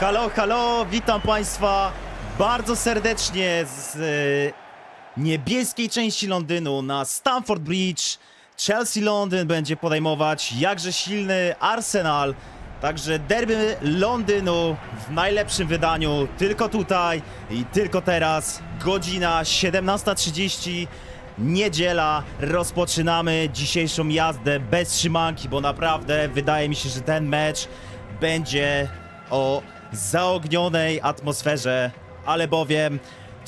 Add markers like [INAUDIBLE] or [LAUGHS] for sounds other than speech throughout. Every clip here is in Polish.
Halo, halo, witam Państwa bardzo serdecznie z e, niebieskiej części Londynu na Stamford Bridge. Chelsea Londyn będzie podejmować jakże silny Arsenal. Także derby Londynu w najlepszym wydaniu tylko tutaj i tylko teraz. Godzina 17.30. Niedziela, rozpoczynamy dzisiejszą jazdę bez trzymanki, bo naprawdę wydaje mi się, że ten mecz będzie o zaognionej atmosferze, ale bowiem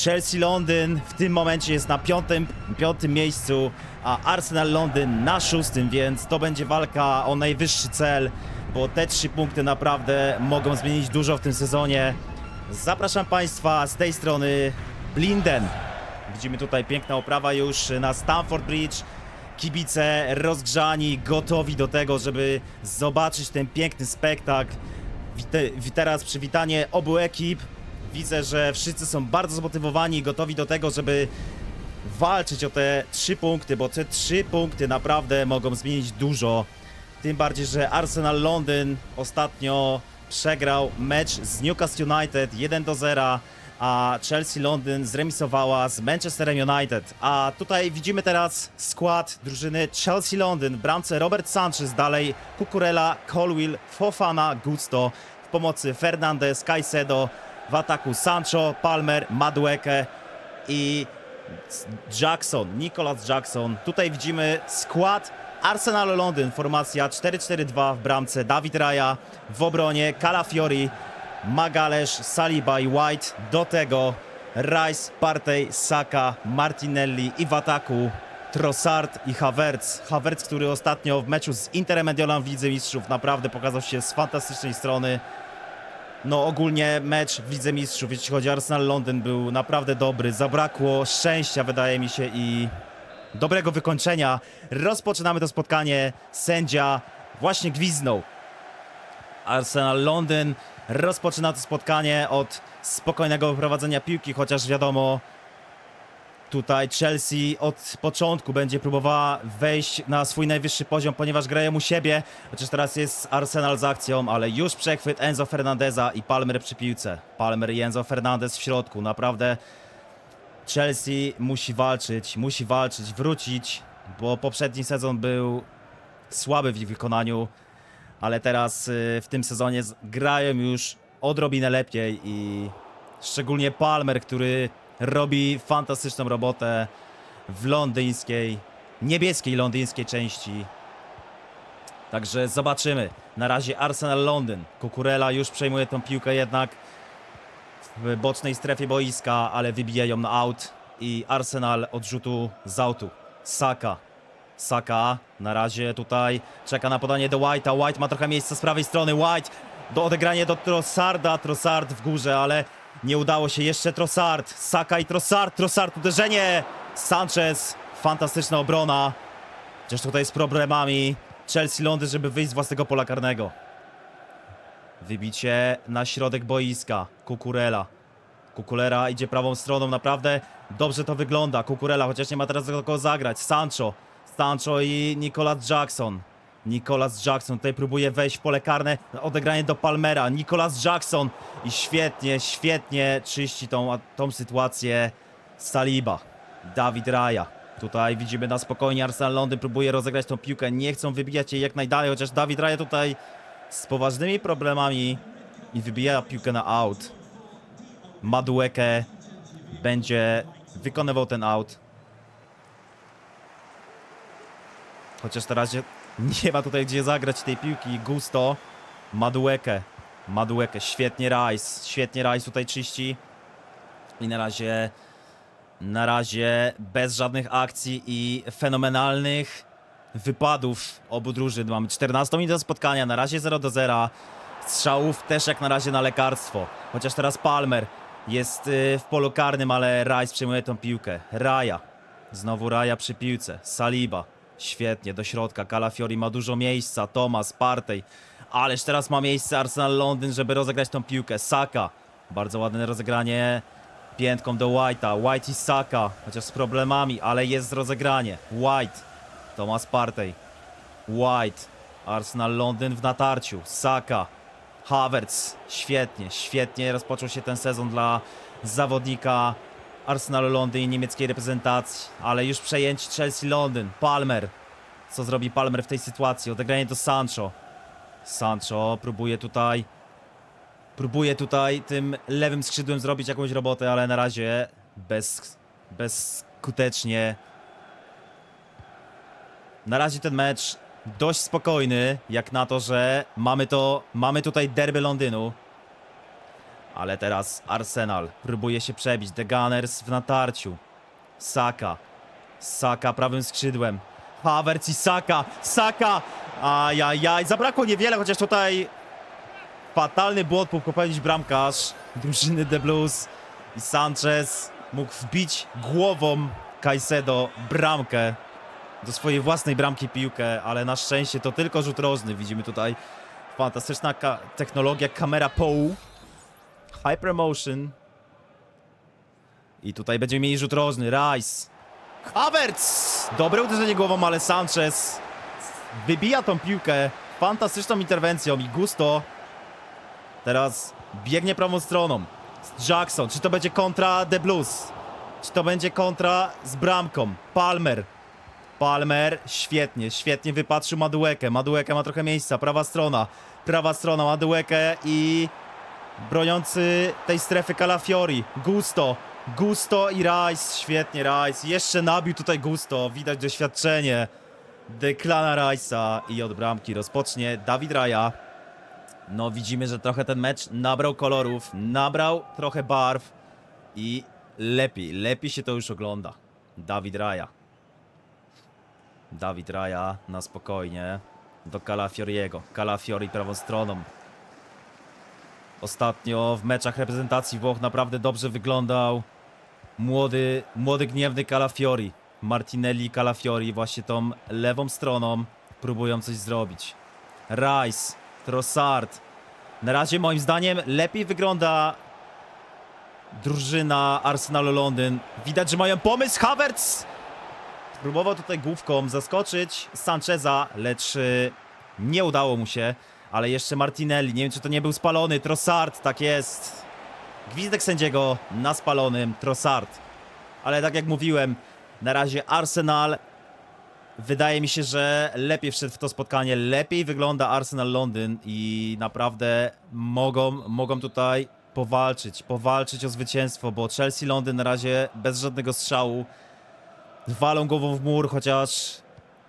Chelsea Londyn w tym momencie jest na piątym, piątym miejscu, a Arsenal Londyn na szóstym, więc to będzie walka o najwyższy cel, bo te trzy punkty naprawdę mogą zmienić dużo w tym sezonie. Zapraszam Państwa z tej strony Blinden. Widzimy tutaj piękna oprawa już na Stamford Bridge. Kibice rozgrzani, gotowi do tego, żeby zobaczyć ten piękny spektakl. Wite, wi- teraz przywitanie obu ekip. Widzę, że wszyscy są bardzo zmotywowani i gotowi do tego, żeby walczyć o te trzy punkty, bo te trzy punkty naprawdę mogą zmienić dużo. Tym bardziej, że Arsenal Londyn ostatnio przegrał mecz z Newcastle United 1 do 0, a Chelsea Londyn zremisowała z Manchesterem United. A tutaj widzimy teraz skład drużyny Chelsea Londyn. Bramce Robert Sanchez, dalej Cucurella, Colwill, Fofana, Gusto. W pomocy Fernandez, Caicedo. W ataku Sancho, Palmer, Madueke i Jackson, Nicholas Jackson. Tutaj widzimy skład Arsenalu Londyn. Formacja 4-4-2 w bramce Dawid Raya, w obronie Calafiori, Magalesz, Saliba i White. Do tego Rice, Partey, Saka, Martinelli i w ataku Trossard i Havertz. Havertz, który ostatnio w meczu z Interem Mediolan w Lidze Mistrzów naprawdę pokazał się z fantastycznej strony. No ogólnie mecz w Lidze Mistrzów, jeśli chodzi o Arsenal Londyn, był naprawdę dobry. Zabrakło szczęścia, wydaje mi się, i dobrego wykończenia. Rozpoczynamy to spotkanie. Sędzia właśnie gwiznął. Arsenal Londyn rozpoczyna to spotkanie od spokojnego prowadzenia piłki, chociaż wiadomo, tutaj Chelsea od początku będzie próbowała wejść na swój najwyższy poziom, ponieważ grają u siebie, chociaż teraz jest Arsenal z akcją, ale już przechwyt Enzo Fernandeza i Palmer przy piłce. Palmer i Enzo Fernandez w środku, naprawdę Chelsea musi walczyć, musi walczyć, wrócić, bo poprzedni sezon był słaby w ich wykonaniu, ale teraz y, w tym sezonie grają już odrobinę lepiej i szczególnie Palmer, który robi fantastyczną robotę w londyńskiej, niebieskiej londyńskiej części. Także zobaczymy. Na razie Arsenal Londyn. Kukurela już przejmuje tą piłkę jednak w bocznej strefie boiska, ale wybija ją na out i Arsenal odrzutu z autu. Saka. Saka na razie tutaj czeka na podanie do White'a. White ma trochę miejsca z prawej strony. White do odegrania do Trossarda. Trossard w górze, ale nie udało się. Jeszcze Trossard. Saka i Trossard. Trossard uderzenie. Sanchez. Fantastyczna obrona. Chociaż tutaj z problemami Chelsea Londyn, żeby wyjść z własnego pola karnego. Wybicie na środek boiska. Kukurela. Kukulera idzie prawą stroną, naprawdę dobrze to wygląda. Kukurela, chociaż nie ma teraz do kogo zagrać. Sancho. Sancho i Nicolas Jackson. Nicolas Jackson tutaj próbuje wejść w pole karne. Odegranie do Palmera. Nicolas Jackson. I świetnie, świetnie czyści tą, tą sytuację Saliba. Dawid Raya. Tutaj widzimy na spokojnie Arsenal Londyn próbuje rozegrać tą piłkę. Nie chcą wybijać jej jak najdalej, chociaż Dawid Raya tutaj z poważnymi problemami i wybija piłkę na out. Madueke będzie wykonywał ten out. Chociaż na razie nie ma tutaj gdzie zagrać tej piłki. Gusto, Madueke, Madueke, świetnie Rice, świetnie Rice tutaj czyści. I na razie, na razie bez żadnych akcji i fenomenalnych wypadów obu drużyn. Mamy 14 minut spotkania, na razie 0 do 0. Strzałów też jak na razie na lekarstwo. Chociaż teraz Palmer jest y, w polu karnym, ale Rice przejmuje tą piłkę. Raja. Znowu Raja przy piłce. Saliba. Świetnie, do środka. Calafiori ma dużo miejsca. Thomas, Partey. Ależ teraz ma miejsce Arsenal Londyn, żeby rozegrać tą piłkę. Saka. Bardzo ładne rozegranie piętką do White'a. White i Saka, chociaż z problemami, ale jest rozegranie. White. Thomas Partey. White. Arsenal Londyn w natarciu. Saka. Havertz, świetnie, świetnie rozpoczął się ten sezon dla zawodnika Arsenalu Londyn i niemieckiej reprezentacji, ale już przejęci Chelsea Londyn, Palmer. Co zrobi Palmer w tej sytuacji? Odegranie do Sancho. Sancho próbuje tutaj próbuje tutaj tym lewym skrzydłem zrobić jakąś robotę, ale na razie bez, bezskutecznie. Na razie ten mecz dość spokojny, jak na to, że mamy to, mamy tutaj derby Londynu. Ale teraz Arsenal próbuje się przebić. The Gunners w natarciu. Saka. Saka prawym skrzydłem. Havertz i Saka. Saka! Ajajaj, zabrakło niewiele, chociaż tutaj fatalny błąd mógł popełnić bramkarz drużyny The Blues i Sanchez mógł wbić głową Caicedo bramkę do swojej własnej bramki piłkę, ale na szczęście to tylko rzut rożny. Widzimy tutaj fantastyczna ka technologia kamera POU. Hypermotion. I tutaj będziemy mieli rzut rożny. Rice. Havertz! Dobre uderzenie głową, ale Sanchez wybija tą piłkę fantastyczną interwencją i Gusto teraz biegnie prawą stroną. Jackson, czy to będzie kontra The Blues? Czy to będzie kontra z bramką? Palmer. Palmer, świetnie, świetnie wypatrzył Maduekę. Maduekę ma trochę miejsca, prawa strona. Prawa strona Maduekę i broniący tej strefy Calafiori. Gusto. Gusto i Rice. Świetnie Rice. Jeszcze nabił tutaj Gusto. Widać doświadczenie Declana Rice'a i od bramki rozpocznie Dawid Raja. No widzimy, że trochę ten mecz nabrał kolorów, nabrał trochę barw i lepiej, lepiej się to już ogląda. Dawid Raja. Dawid Raja na spokojnie do Calafioriego. Calafiori prawą stroną. Ostatnio w meczach reprezentacji Włoch naprawdę dobrze wyglądał młody, młody gniewny Calafiori. Martinelli Calafiori właśnie tą lewą stroną próbują coś zrobić. Rice, Trossard. Na razie moim zdaniem lepiej wygląda drużyna Arsenalu Londyn. Widać, że mają pomysł. Havertz próbował tutaj główką zaskoczyć Sancheza, lecz y, nie udało mu się. Ale jeszcze Martinelli, nie wiem czy to nie był spalony. Trossard, tak jest. Gwizdek sędziego na spalonym Trossard. Ale tak jak mówiłem, na razie Arsenal Wydaje mi się, że lepiej wszedł w to spotkanie, lepiej wygląda Arsenal Londyn i naprawdę mogą, mogą tutaj powalczyć, powalczyć o zwycięstwo, bo Chelsea Londyn na razie bez żadnego strzału walą głową w mur, chociaż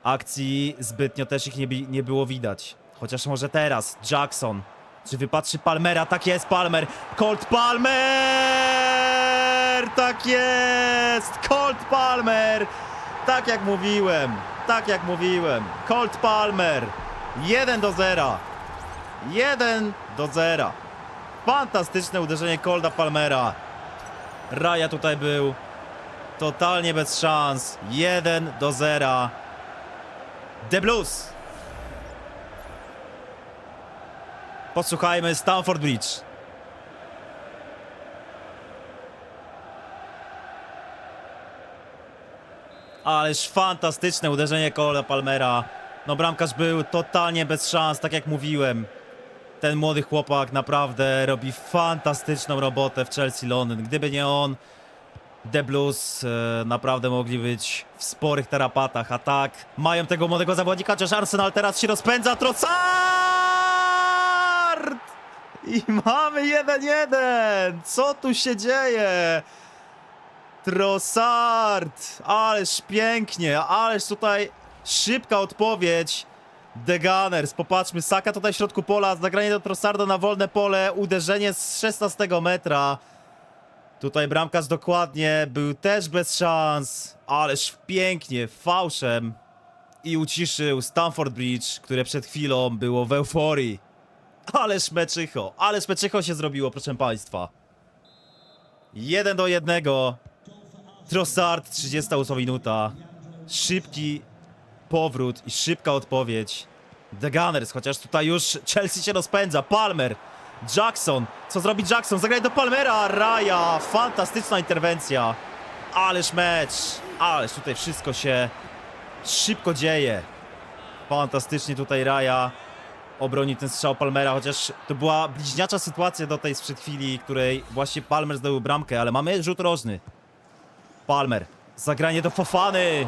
akcji zbytnio też ich nie, nie było widać. Chociaż może teraz Jackson, czy wypatrzy Palmera? Tak jest, Palmer! Colt Palmer! Tak jest! Colt Palmer! Tak jak mówiłem, tak jak mówiłem. Colt Palmer 1 do 0. 1 do 0. Fantastyczne uderzenie Colda Palmera. Raja tutaj był totalnie bez szans. 1 do 0. The Blues. Posłuchajmy Stamford Bridge. Ależ fantastyczne uderzenie Cola Palmera. No bramkarz był totalnie bez szans, tak jak mówiłem. Ten młody chłopak naprawdę robi fantastyczną robotę w Chelsea Londyn. Gdyby nie on, The Blues e, naprawdę mogli być w sporych tarapatach. A tak, mają tego młodego zawodnika, chociaż Arsenal teraz się rozpędza. Trossard! I mamy 1-1! Co tu się dzieje? Trossard! Ależ pięknie, ależ tutaj szybka odpowiedź. The Gunners, popatrzmy, Saka tutaj w środku pola, zagranie do Trossarda na wolne pole, uderzenie z 16 metra. Tutaj bramkarz dokładnie, był też bez szans, ależ pięknie, fałszem. I uciszył Stamford Bridge, które przed chwilą było w euforii. Ależ meczycho, ależ meczycho się zrobiło, proszę państwa. 1 do 1. Trossard, 38 minuta. Szybki powrót i szybka odpowiedź. The Gunners, chociaż tutaj już Chelsea się rozpędza. Palmer, Jackson. Co zrobi Jackson? Zagraj do Palmera. Raja, fantastyczna interwencja. Ależ mecz. Ależ tutaj wszystko się szybko dzieje. Fantastycznie tutaj Raja obroni ten strzał Palmera, chociaż to była bliźniacza sytuacja do tej sprzed chwili, której właśnie Palmer zdobył bramkę, ale mamy rzut rożny. Palmer, zagranie do Fofany,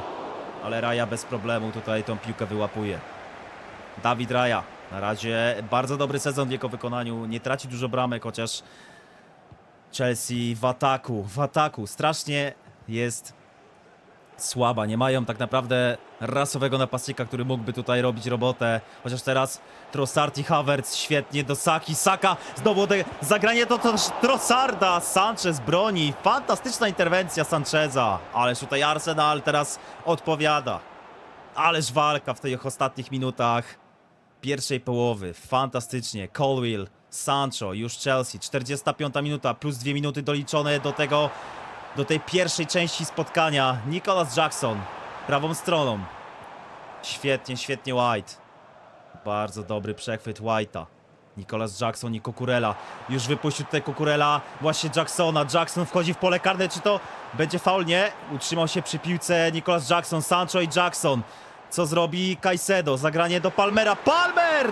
ale Raja bez problemu tutaj tą piłkę wyłapuje. Dawid Raja, na razie bardzo dobry sezon w jego wykonaniu, nie traci dużo bramek, chociaż Chelsea w ataku, w ataku, strasznie jest słaba. Nie mają tak naprawdę rasowego napastnika, który mógłby tutaj robić robotę. Chociaż teraz Trossard i Havertz świetnie do Saki. Saka znowu te zagranie do Tros- Trossarda. Sanchez broni. Fantastyczna interwencja Sancheza. Ależ tutaj Arsenal teraz odpowiada. Ależ walka w tych ostatnich minutach pierwszej połowy. Fantastycznie. Colwill, Sancho, już Chelsea. 45 minuta plus dwie minuty doliczone do tego do tej pierwszej części spotkania. Nicholas Jackson prawą stroną. Świetnie, świetnie White. Bardzo dobry przechwyt White'a. Nicholas Jackson i Kukurela. Już wypuścił tutaj Kukurela. Właśnie Jacksona. Jackson wchodzi w pole karne. Czy to będzie faul? Nie. Utrzymał się przy piłce Nicholas Jackson. Sancho i Jackson. Co zrobi Caicedo? Zagranie do Palmera. Palmer!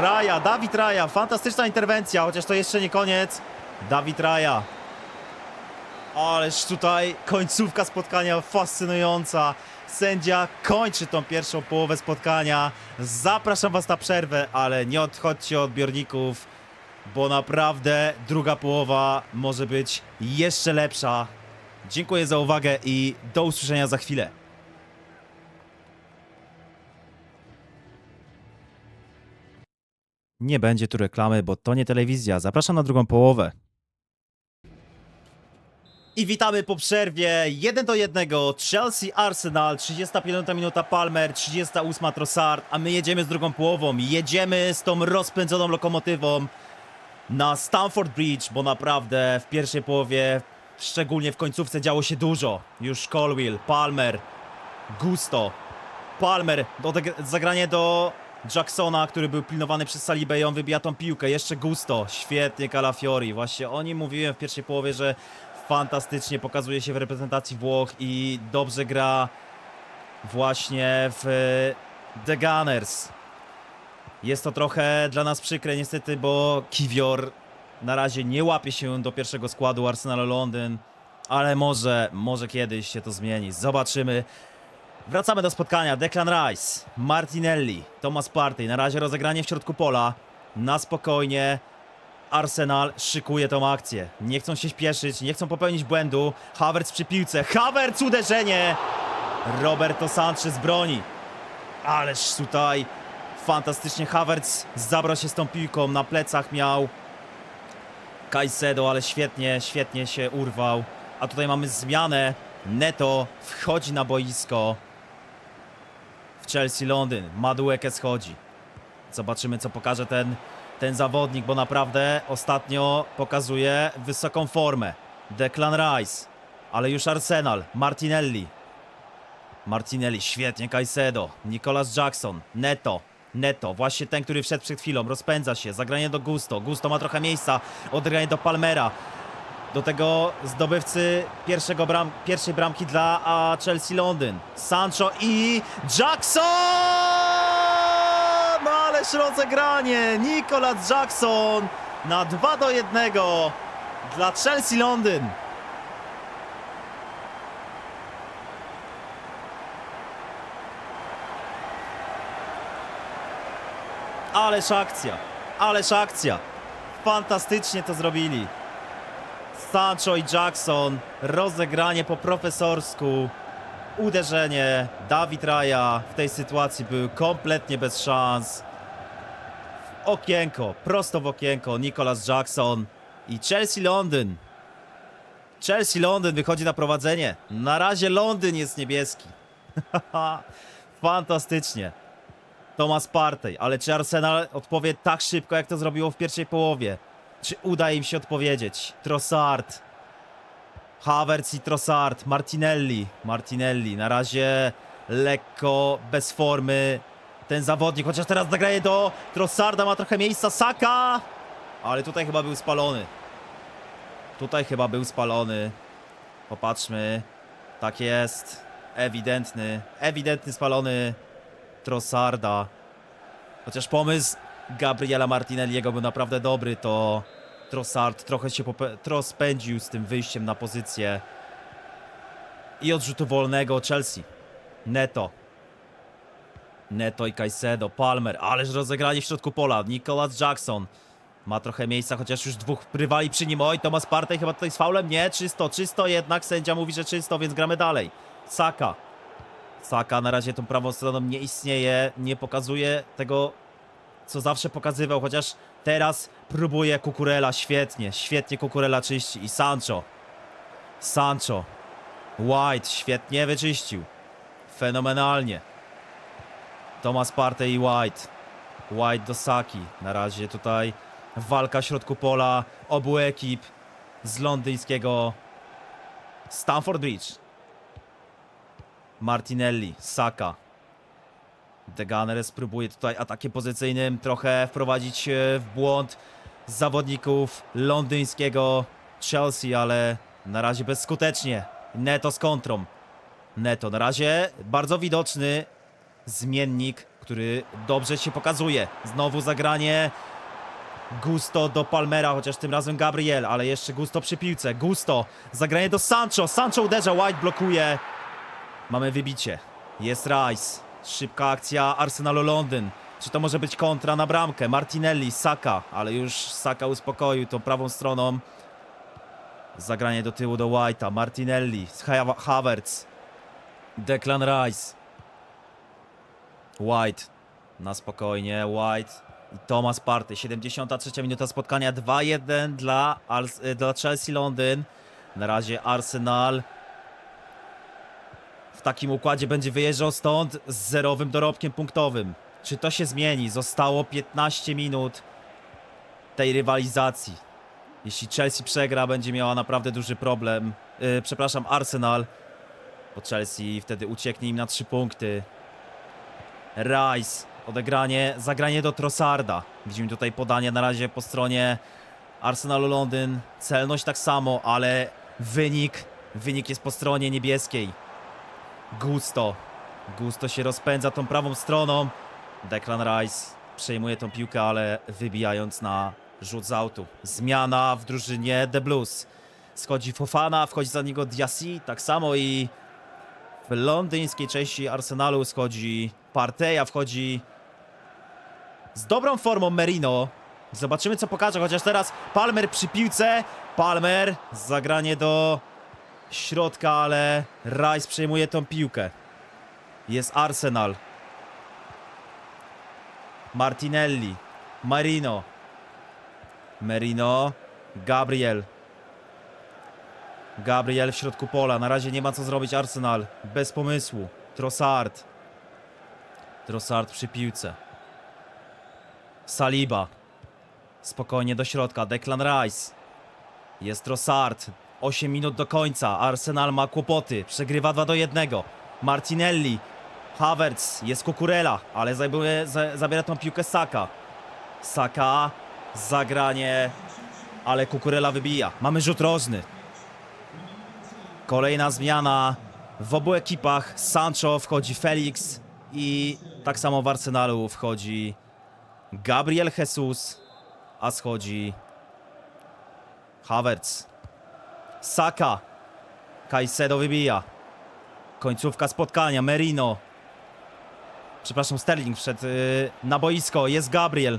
Raja, Dawid Raja. Fantastyczna interwencja, chociaż to jeszcze nie koniec. Dawid Raja. Ależ tutaj końcówka spotkania fascynująca. Sędzia kończy tą pierwszą połowę spotkania. Zapraszam Was na przerwę, ale nie odchodźcie od odbiorników, bo naprawdę druga połowa może być jeszcze lepsza. Dziękuję za uwagę i do usłyszenia za chwilę. Nie będzie tu reklamy, bo to nie telewizja. Zapraszam na drugą połowę. I witamy po przerwie. 1 do 1 Chelsea Arsenal 35 minuta. Palmer 38 Trossard a my jedziemy z drugą połową. Jedziemy z tą rozpędzoną lokomotywą na Stamford Bridge bo naprawdę w pierwszej połowie szczególnie w końcówce działo się dużo. Już Colwill, Palmer Gusto. Palmer do zagranie do Jacksona, który był pilnowany przez Salibę i on wybija tą piłkę. Jeszcze Gusto, świetnie Calafiori. Właśnie o nim mówiłem w pierwszej połowie, że fantastycznie pokazuje się w reprezentacji Włoch i dobrze gra właśnie w e, The Gunners. Jest to trochę dla nas przykre niestety, bo Kiwior na razie nie łapie się do pierwszego składu Arsenalu Londyn, ale może, może kiedyś się to zmieni. Zobaczymy. Wracamy do spotkania. Declan Rice, Martinelli, Thomas Partey. Na razie rozegranie w środku pola. Na spokojnie. Arsenal szykuje tą akcję. Nie chcą się śpieszyć, nie chcą popełnić błędu. Havertz przy piłce. Havertz uderzenie! Roberto Sanchez broni. Ależ tutaj fantastycznie Havertz zabrał się z tą piłką. Na plecach miał Caicedo, ale świetnie, świetnie się urwał. A tutaj mamy zmianę. Neto wchodzi na boisko w Chelsea Londyn. Madueke schodzi. Zobaczymy, co pokaże ten, ten zawodnik, bo naprawdę ostatnio pokazuje wysoką formę. Declan Rice, ale już Arsenal, Martinelli. Martinelli, świetnie, Caicedo, Nicolas Jackson, Neto. Neto, właśnie ten, który wszedł przed chwilą, rozpędza się, zagranie do Gusto. Gusto ma trochę miejsca, odegranie do Palmera. Do tego zdobywcy pierwszego bram, pierwszej bramki dla Chelsea Londyn. Sancho i Jackson! Rozegranie! Nicolas Jackson na 2 do 1 dla Chelsea Londyn. Ależ akcja, ależ akcja. Fantastycznie to zrobili. Sancho i Jackson, rozegranie po profesorsku, uderzenie, Dawid Raja w tej sytuacji był kompletnie bez szans. Okienko, prosto w okienko, Nicolas Jackson i Chelsea Londyn. Chelsea Londyn wychodzi na prowadzenie. Na razie Londyn jest niebieski. [LAUGHS] Fantastycznie. Thomas Partey, ale czy Arsenal odpowie tak szybko, jak to zrobiło w pierwszej połowie? Czy uda im się odpowiedzieć? Trossard. Havertz i Trossard. Martinelli. Martinelli. Na razie lekko bez formy ten zawodnik. Chociaż teraz nagraje do Trossarda. Ma trochę miejsca. Saka. Ale tutaj chyba był spalony. Tutaj chyba był spalony. Popatrzmy. Tak jest. Ewidentny. Ewidentny spalony Trossarda. Chociaż pomysł Gabriela Martinelliego był naprawdę dobry, to Trossard trochę się pope- tro spędził z tym wyjściem na pozycję i odrzutu wolnego Chelsea. Neto. Neto i Caicedo, Palmer, ależ rozegranie w środku pola. Nicolas Jackson ma trochę miejsca, chociaż już dwóch rywali przy nim. Oj, Thomas Partey chyba tutaj z faulem? Nie, czysto, czysto jednak. Sędzia mówi, że czysto, więc gramy dalej. Saka. Saka na razie tą prawą stroną nie istnieje, nie pokazuje tego, co zawsze pokazywał, chociaż teraz próbuje Kukurela, świetnie, świetnie Kukurela czyści i Sancho. Sancho. White świetnie wyczyścił. Fenomenalnie. Thomas Partey i White. White do Saki. Na razie tutaj walka w środku pola obu ekip z londyńskiego Stamford Bridge. Martinelli, Saka. De Gunners próbuje tutaj atakiem pozycyjnym trochę wprowadzić e, w błąd zawodników londyńskiego Chelsea, ale na razie bezskutecznie. Neto z kontrą. Neto na razie bardzo widoczny zmiennik, który dobrze się pokazuje. Znowu zagranie Gusto do Palmera, chociaż tym razem Gabriel, ale jeszcze Gusto przy piłce. Gusto, zagranie do Sancho. Sancho uderza, White blokuje. Mamy wybicie. Jest Rice. Szybka akcja Arsenalu Londyn. Czy to może być kontra na bramkę? Martinelli, Saka, ale już Saka uspokoił tą prawą stroną. Zagranie do tyłu do White'a. Martinelli, Ha- Havertz, Declan Rice. White na spokojnie, White i Thomas Partey. 73 minuta spotkania, 2-1 dla, y, dla Chelsea Londyn. Na razie Arsenal w takim układzie będzie wyjeżdżał stąd z zerowym dorobkiem punktowym. Czy to się zmieni? Zostało 15 minut tej rywalizacji. Jeśli Chelsea przegra, będzie miała naprawdę duży problem. Yy, przepraszam, Arsenal. Bo Chelsea wtedy ucieknie im na 3 punkty. Rice, odegranie, zagranie do Trossarda. Widzimy tutaj podanie na razie po stronie Arsenalu Londyn. Celność tak samo, ale wynik, wynik jest po stronie niebieskiej. Gusto. Gusto się rozpędza tą prawą stroną. Declan Rice przejmuje tą piłkę, ale wybijając na rzut z autu. Zmiana w drużynie The Blues. Schodzi Fofana, wchodzi za niego Diassi, tak samo i w londyńskiej części Arsenalu schodzi Parteja, wchodzi z dobrą formą Merino. Zobaczymy co pokaże, chociaż teraz Palmer przy piłce. Palmer, zagranie do środka, ale Rice przejmuje tą piłkę. Jest Arsenal. Martinelli, Marino. Merino, Gabriel. Gabriel w środku pola. Na razie nie ma co zrobić Arsenal. Bez pomysłu. Trossard. Trossard przy piłce. Saliba. Spokojnie do środka. Declan Rice. Jest Trossard. 8 minut do końca. Arsenal ma kłopoty. Przegrywa 2 do 1. Martinelli. Havertz. Jest Kukurela, ale zabiera tą piłkę Saka. Saka. Zagranie. Ale Kukurela wybija. Mamy rzut rożny. Kolejna zmiana w obu ekipach. Sancho wchodzi Felix i tak samo w Arsenalu wchodzi Gabriel Jesus, a schodzi Havertz. Saka. Caicedo wybija. Końcówka spotkania. Merino. Przepraszam, Sterling wszedł yy, na boisko. Jest Gabriel.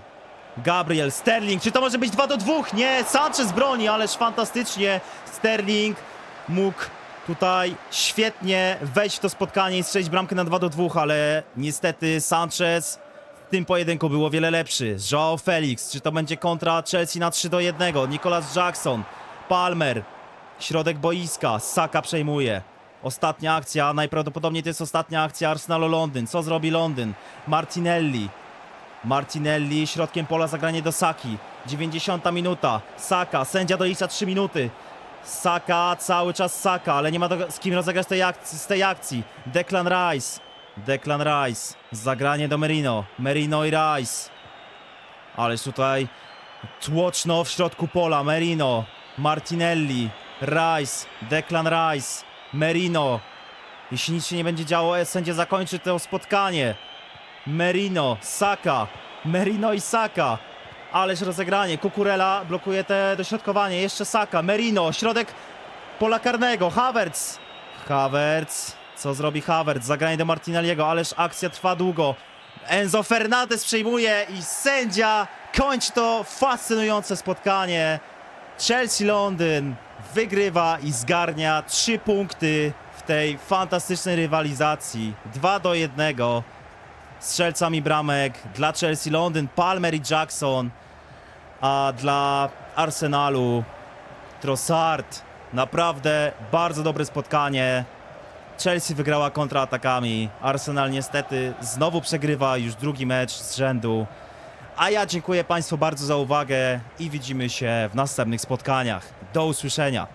Gabriel, Sterling. Czy to może być 2 do 2? Nie, Sanchez broni, ależ fantastycznie. Sterling mógł tutaj świetnie wejść w to spotkanie i strzelić bramkę na 2 do 2, ale niestety Sanchez w tym pojedynku był o wiele lepszy. Joao Felix, czy to będzie kontra Chelsea na 3 do 1? Nicolas Jackson, Palmer, środek boiska, Saka przejmuje. Ostatnia akcja, najprawdopodobniej to jest ostatnia akcja Arsenalu Londyn. Co zrobi Londyn? Martinelli. Martinelli środkiem pola zagranie do Saki. 90 minuta. Saka, sędzia dolicza 3 minuty. Saka, cały czas Saka, ale nie ma do, z kim rozegrać tej akcji, z tej akcji. Declan Rice. Declan Rice. Zagranie do Merino. Merino i Rice. Ależ tutaj tłoczno w środku pola. Merino. Martinelli. Rice. Declan Rice. Merino. Jeśli nic się nie będzie działo, sędzia zakończy to spotkanie. Merino, Saka. Merino i Saka. Ależ rozegranie. Kukurela blokuje te dośrodkowanie. Jeszcze Saka. Merino. Środek pola karnego. Havertz. Havertz. Co zrobi Havertz? Zagranie do Martinelliego. Ależ akcja trwa długo. Enzo Fernandez przejmuje i sędzia kończy to fascynujące spotkanie. Chelsea Londyn wygrywa i zgarnia trzy punkty w tej fantastycznej rywalizacji. 2 do 1 strzelcami bramek dla Chelsea Londyn, Palmer i Jackson, a dla Arsenalu Trossard. Naprawdę bardzo dobre spotkanie. Chelsea wygrała kontratakami. Arsenal niestety znowu przegrywa już drugi mecz z rzędu. A ja dziękuję Państwu bardzo za uwagę i widzimy się w następnych spotkaniach. Do usłyszenia.